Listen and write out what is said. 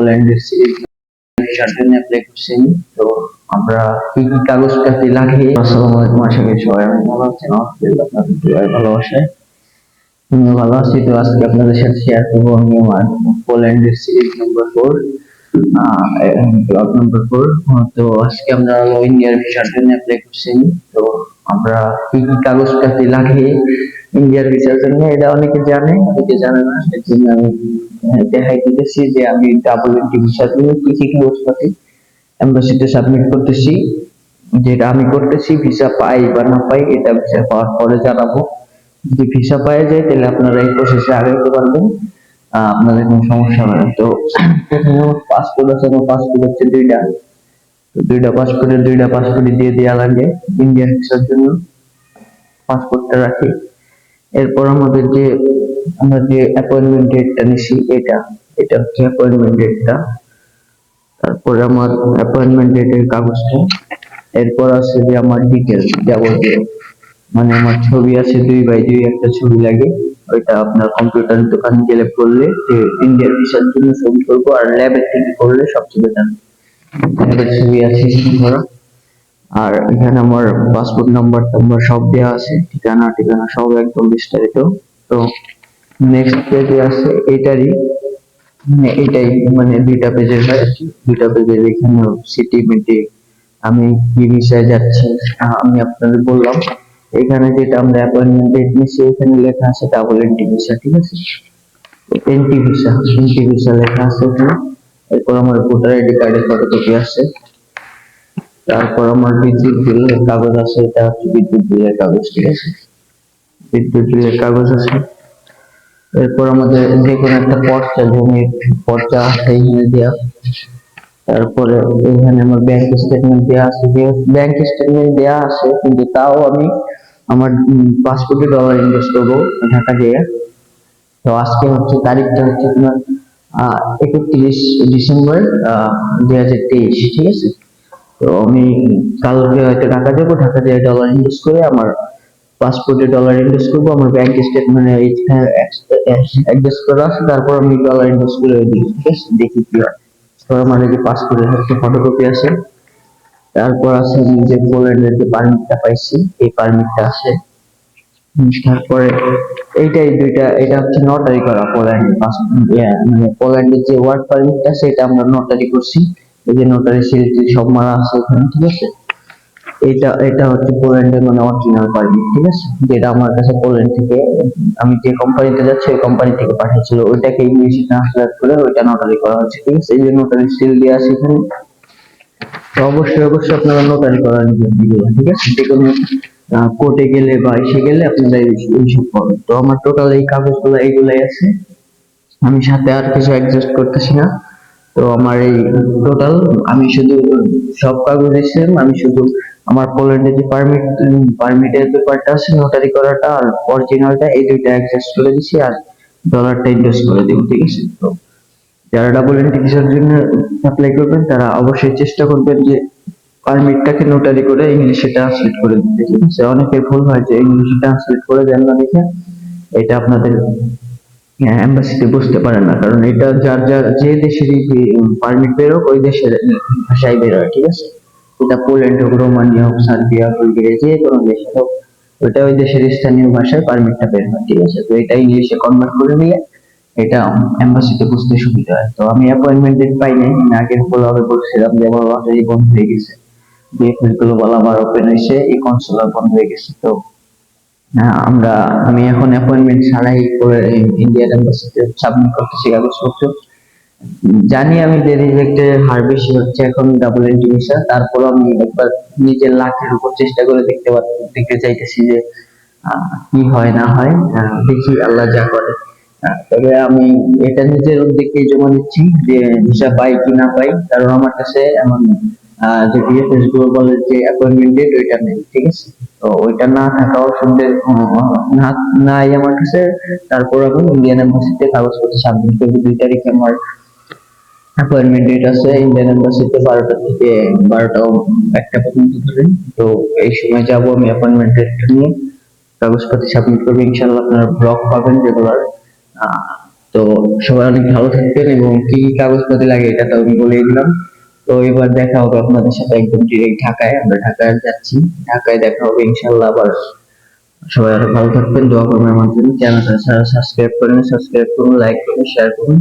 পোল্যান্ডের ভিসার আমরা কি কি কাগজপাতি লাগে সিরিজ নাম্বার ফোর তো আজকে আমরা ইন্ডিয়ার ভিসার জন্য তো আমরা কি কি কাগজপাতি লাগে ইন্ডিয়ার ভিসার জন্য এটা অনেকে জানে। অনেকে জানে না এর জন্য আমি দেখাই দিতেছি যে আমি ডাবল এন্ট্রি ভিসার জন্য কি কি কাগজপাতি এম্বাসিতে সাবমিট করতেছি। যেটা আমি করতেছি ভিসা পাই বা না পাই, এটা ভিসা পাওয়ার পরে জানাব। যদি ভিসা পাওয়া যায়, তাহলে আপনারা এই প্রসেসে আগাইতে পারবেন। আপনাদের কোনো সমস্যা হবে না। তো, প্রথমে পাসপোর্ট আছে, আমার পাসপোর্ট হচ্ছে দুইটা। তো দুইটা পাসপোর্টের দুইটা পাসপোর্ট দিয়ে দেওয়া লাগে। ইন্ডিয়ান ভিসার জন্য পাসপোর্টটা রাখি। এরপর আমাদের যে, আমরা যে অ্যাপয়েন্টমেন্ট ডেটটা নিছি, এটা এটা হচ্ছে অ্যাপয়েন্টমেন্ট ডেটটা তারপরে আমার অ্যাপয়েন্টমেন্ট ডেটের কাগজটা। এরপর আছে যে আমার ডিটেলস যাবতীয়। মানে আমার ছবি আছে, দুই বাই দুই একটা ছবি লাগে। ওইটা আপনার কম্পিউটার দোকানে গেলে করলে যে ইন্ডিয়ার ভিসার জন্য ছবি করব, আর ল্যাবের থেকে করলে সবচেয়ে বেটার ল্যাবের ছবি আছে, ধরা। আর এখানে আমার পাসপোর্ট নাম্বার টাম্বার সব দেওয়া আছে, ঠিকানা ঠিকানা সব একদম বিস্তারিত। তো নেক্সট পেজে আছে এটারই মানে এটাই মানে দুইটা পেজের দুইটা পেজের এখানে সিটি মিটি আমি কি বিষয়ে যাচ্ছি আমি আপনাদের বললাম। এখানে যেটা আমরা অ্যাপয়েন্টমেন্ট ডেট নিচ্ছি এখানে লেখা আছে ডাবল এন্ট্রি ভিসা ঠিক আছে? এন্ট্রি ভিসা এন্ট্রি ভিসা লেখা আছে এখানে। এরপর আমার ভোটার আইডি কার্ডের ফটোকপি আছে। তারপর আমার বিদ্যুৎ বিলের কাগজ আছে, এটা হচ্ছে বিদ্যুৎ বিলের কাগজ, ঠিক আছে? বিদ্যুৎ বিলের কাগজ আছে। এরপর আমাদের যে কোনো একটা পর্চা, জমির পর্চা আছে এখানে দেওয়া তারপরে এখানে আমার ব্যাংক স্টেটমেন্ট দেওয়া আছে। ব্যাংক স্টেটমেন্ট দেওয়া আছে, কিন্তু তাও আমি আমার পাসপোর্টে ডলার ইনভেস্ট করব ঢাকা গিয়ে তো আজকে হচ্ছে তারিখটা হচ্ছে তোমার একত্রিশ ডিসেম্বর দুই হাজার তেইশ, ঠিক আছে? তো আমি কালকে হয়তো ঢাকা যাব। ঢাকা দিয়ে ডলার ইনভেস্ট করে আমার পাসপোর্টে ডলার ইনভেস্ট করব, আমার ব্যাংক স্টেটমেন্টে অ্যাডজাস্ট করা আছে, তারপর আমি ডলার ইনভেস্ট করে দিই ঠিক আছে? দেখি কি হয়। তো আমার যে পাসপোর্টের একটা ফটোকপি আছে। তারপর আছে আমি যে পোল্যান্ডের যে পারমিটটা পাইছি, এই পারমিটটা আছে। তারপরে এইটাই দুইটা, এটা হচ্ছে নটারি করা পোল্যান্ড মানে পোল্যান্ডের যে ওয়ার্ক পারমিটটা সেটা আমরা নটারি করছি। এই যে নটারি সিল সব মারা আছে এখানে, ঠিক আছে? এটা এটা হচ্ছে পোল্যান্ডের মানে অরিজিনাল পারমিট ঠিক আছে? যেটা আমার কাছে পোল্যান্ড থেকে, আমি যে কোম্পানিতে যাচ্ছি, ওই কোম্পানি থেকে পাঠিয়েছিল। ওইটাকে ইংলিশে ট্রান্সলেট করে ওইটা নটারি করা হচ্ছে, ঠিক আছে? এই যে নটারি সিল দেওয়া আছে এখানে, তো অবশ্যই অবশ্যই আপনারা নোটারি করার দিবেন, ঠিক আছে? যে কোনো কোর্টে গেলে বা এসে গেলে আপনারা এইসব করবেন তো আমার টোটাল এই কাগজগুলো এইগুলাই আছে। আমি সাথে আর কিছু অ্যাডজাস্ট করতেছি না। তো আমার এই টোটাল আমি শুধু সব কাগজ এসে আমি শুধু আমার পোল্যান্ডের যে পারমিট পারমিটের পেপারটা আছে নোটারি করাটা আর অরিজিনালটা এই দুইটা অ্যাডজাস্ট করে দিছি আর ডলারটা ইনভেস্ট করে দিব, ঠিক আছে? তো যারা ডাবল এন্ট্রি ভিসার জন্য অ্যাপ্লাই করবেন, তারা অবশ্যই চেষ্টা করবেন যে পারমিটটাকে নোটারি করে ইংলিশে ট্রান্সলেট করে দিতে, ঠিক আছে? অনেকের ভুল হয় যে ইংলিশে ট্রান্সলেট করে দেন না দেখে, এটা আপনাদের এম্বাসিতে বুঝতে পারেন না। কারণ এটা যার যার যে দেশেরই পারমিট বেরোক, ওই দেশের ভাষায় বেরোয়, ঠিক আছে? এটা পোল্যান্ড হোক, রোমানিয়া হোক, সার্বিয়া বুলগেরিয়া যে কোনো দেশ হোক, ওইটা ওই দেশের স্থানীয় ভাষায় পারমিটটা বের হয়, ঠিক আছে? তো এটা ইংলিশে কনভার্ট করে নিয়ে এটা এম্বাসিতে বুঝতে সুবিধা হয়। তো আমি অ্যাপয়েন্টমেন্ট ডেট পাই নাই, আমি আগের ভাবে বলছিলাম যে আমার লটারি বন্ধ হয়ে গেছে। বিএফএস গ্লোবাল আবার ওপেন হয়েছে, এই কনসুলার বন্ধ হয়ে গেছে, তো আমরা, আমি এখন অ্যাপয়েন্টমেন্ট ছাড়াই ইন্ডিয়ান এম্বাসিতে সাবমিট করতেছি কাগজপত্র জানি আমি হার বেশি হচ্ছে এখন ডাবল তারপর আমি একবার নিজের লাখের উপর চেষ্টা করে দেখতে দেখতে চাইতেছি যে কি হয়, না হয় দেখি আল্লাহ যা করে। তবে আমি এটা নিজের উদ্যোগে জমা দিচ্ছি যে ভিসা পাই কি না পাই, কারণ আমার কাছে এমন যে বিএফএস গ্লোবালের যে অ্যাপয়েন্টমেন্ট ডেট ওইটা নেই, ঠিক আছে? তো ওইটা না না, নাই আমার কাছে। তারপর আমি ইন্ডিয়ান এম্বাসিতে কাগজপত্র সাবমিট আমার অ্যাপয়েন্টমেন্ট ডেট আছে। ইন্ডিয়ান এম্বাসিতে বারোটা থেকে বারোটা একটা পর্যন্ত তো এই সময় যাব আমি অ্যাপয়েন্টমেন্ট নিয়ে। কাগজপত্র সাবমিট করব। ইনশাল্লাহ আপনার ব্লগ পাবেন রেগুলার তো সবাই অনেক ভালো থাকবেন এবং কি কি কাগজপাতি লাগে এটা তো আমি বলেই দিলাম। তো এবার দেখা হবে আপনাদের সাথে একদম ডিরেক্ট ঢাকায়, আমরা ঢাকায় যাচ্ছি। ঢাকায় দেখা হবে ইনশাল্লাহ আবার। সবাই ভালো থাকবেন, দোয়া করবেন আমার জন্য। চ্যানেলটা সাবস্ক্রাইব করেন, সাবস্ক্রাইব করুন লাইক করুন শেয়ার করুন।